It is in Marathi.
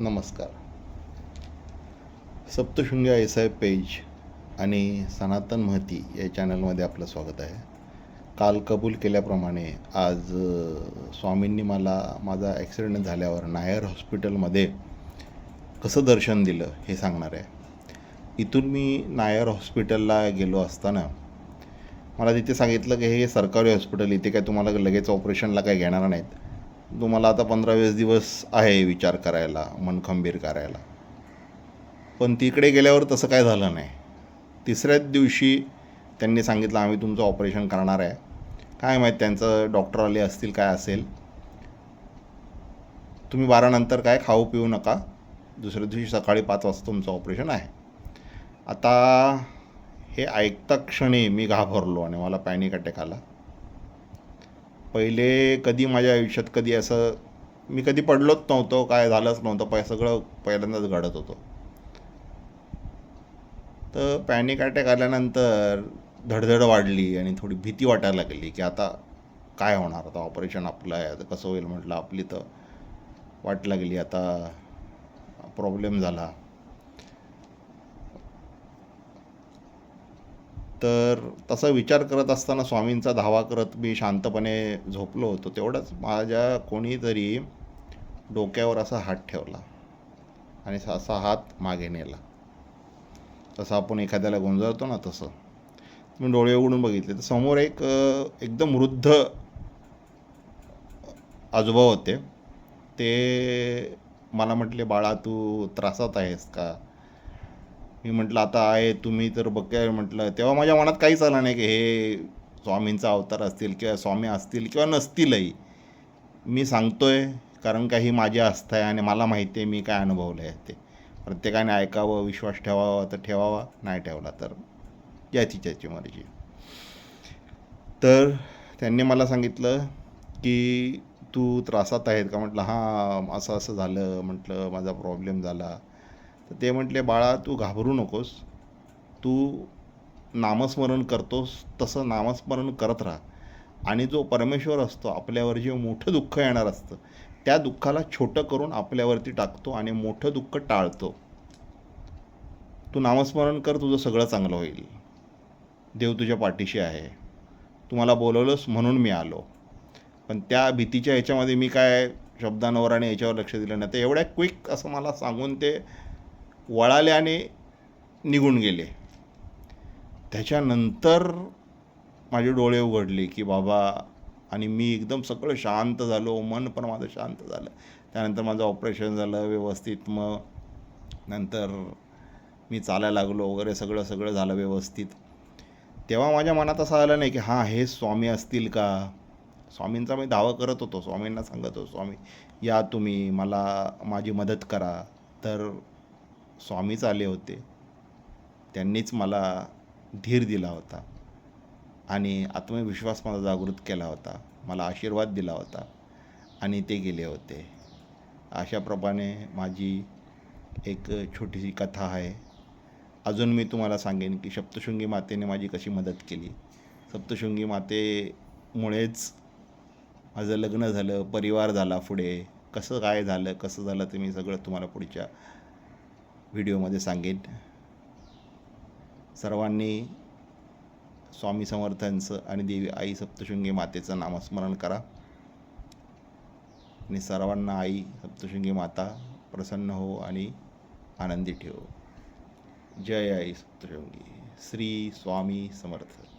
नमस्कार. सप्तशृंगी आय पेज आणि सनातन महती या चॅनलमध्ये आपलं स्वागत आहे. काल कबूल केल्याप्रमाणे आज स्वामींनी मला माझा ॲक्सिडेंट झाल्यावर नायर हॉस्पिटलमध्ये कसं दर्शन दिलं हे सांगणार आहे. इथून मी नायर हॉस्पिटलला गेलो असताना मला तिथे सांगितलं की हे सरकारी हॉस्पिटल इथे काय तुम्हाला लगेच ऑपरेशनला काय घेणार नाहीत. तुम्हाला आता पंधरा वीस दिवस आहे विचार करायला मन खंबीर करायला. पण तिकडे गेल्यावर तसं काय झालं नाही. तिसऱ्याच दिवशी त्यांनी सांगितलं आम्ही तुमचं ऑपरेशन करणार आहे. काय माहीत त्यांचं डॉक्टर आले असतील काय असेल. तुम्ही बारानंतर काय खाऊ पिऊ नका. दुसऱ्या दिवशी सकाळी पाच वाजता तुमचं ऑपरेशन आहे. आता हे ऐकता क्षणी मी घाबरलो आणि मला पॅनिक अटॅक आला. पहिले कधी माझ्या आयुष्यात कधी असं मी कधी पडलोच नव्हतो काय झालंच नव्हतं पै सगळं पहिल्यांदाच घडत होतं. तर पॅनिक अटॅक आल्यानंतर धडधड वाढली आणि थोडी भीती वाटायला लागली की आता काय होणार? आता ऑपरेशन आपलं आहे आता कसं होईल म्हटलं आपली तर वाट लागली. आता प्रॉब्लेम झाला. तर तसा विचार करत असताना स्वामींचा धावा करत मी शांतपणे झोपलो होतो. तेवढंच माझ्या कोणीतरी डोक्यावर असा हात ठेवला आणि असा हात मागे नेला. तसं आपण एखाद्याला गोंजाळतो ना तसं. मी डोळे उघडून बघितले. तर समोर एक एकदम वृद्ध आजोबा होते. ते मला म्हटले बाळा तू त्रासात आहेस का? मी म्हटलं आता आहे तुम्ही तर बघाय म्हटलं तेव्हा माझ्या मनात काहीच आलं नाही की हे स्वामींचा अवतार असतील किंवा स्वामी असतील किंवा नसतीलही. मी सांगतोय कारण का ही माझी आस्था आहे आणि मला माहिती आहे मी काय अनुभवलं आहे ते. प्रत्येकाने ऐकावं विश्वास ठेवावा तर ठेवावा नाही ठेवला तर याची त्याची मर्जी. तर त्यांनी मला सांगितलं की तू त्रासात आहेत का? म्हटलं हां असं असं झालं. म्हटलं माझा प्रॉब्लेम झाला. तर ते म्हटले बाळा तू घाबरू नकोस. तू नामस्मरण करतोस तसं नामस्मरण करत राहा. आणि जो परमेश्वर असतो आपल्यावर जे मोठं दुःख येणार असतं त्या दुःखाला छोटं करून आपल्यावरती टाकतो आणि मोठं दुःख टाळतो. तू नामस्मरण कर तुझं सगळं चांगलं होईल. देव तुझ्या पाठीशी आहे. तुम्हाला बोलवलंस म्हणून मी आलो. पण त्या भीतीच्या ह्याच्यामध्ये मी काय शब्दांवर आणि याच्यावर लक्ष दिलं नाही. तर एवढ्या क्विक असं मला सांगून ते वळाले आणि निघून गेले. त्याच्यानंतर माझे डोळे उघडले की बाबा आणि मी एकदम सगळं शांत झालो मन पण माझं शांत झालं. त्यानंतर माझं ऑपरेशन झालं व्यवस्थित. मग नंतर मी चालायला लागलो वगैरे सगळं सगळं झालं व्यवस्थित. तेव्हा माझ्या मनात असं आलं नाही की हां हे स्वामी असतील का? स्वामींचा मी दावा करत होतो स्वामींना सांगत होतो स्वामी या तुम्ही मला माझी मदत करा. तर स्वामीच आले होते. त्यांनीच मला धीर दिला होता. आणि आत्मविश्वास माझा जागृत केला होता. मला आशीर्वाद दिला होता. आणि ते गेले होते. अशाप्रमाणे माझी एक छोटीशी कथा आहे. अजून मी तुम्हाला सांगेन की सप्तशृंगी मातेने माझी कशी मदत केली. सप्तशृंगी मातेमुळेच माझं लग्न झालं परिवार झाला पुढे. कसं काय झालं कसं झालं ते मी सगळं तुम्हाला पुढच्या व्हिडिओमध्ये सांगेन. सर्वांनी स्वामी समर्थांचं आणि देवी आई सप्तशृंगी मातेचं नामस्मरण करा. आणि सर्वांना आई सप्तशृंगी माता प्रसन्न हो आणि आनंदी ठेव. जय आई सप्तशृंगी. श्री स्वामी समर्थ.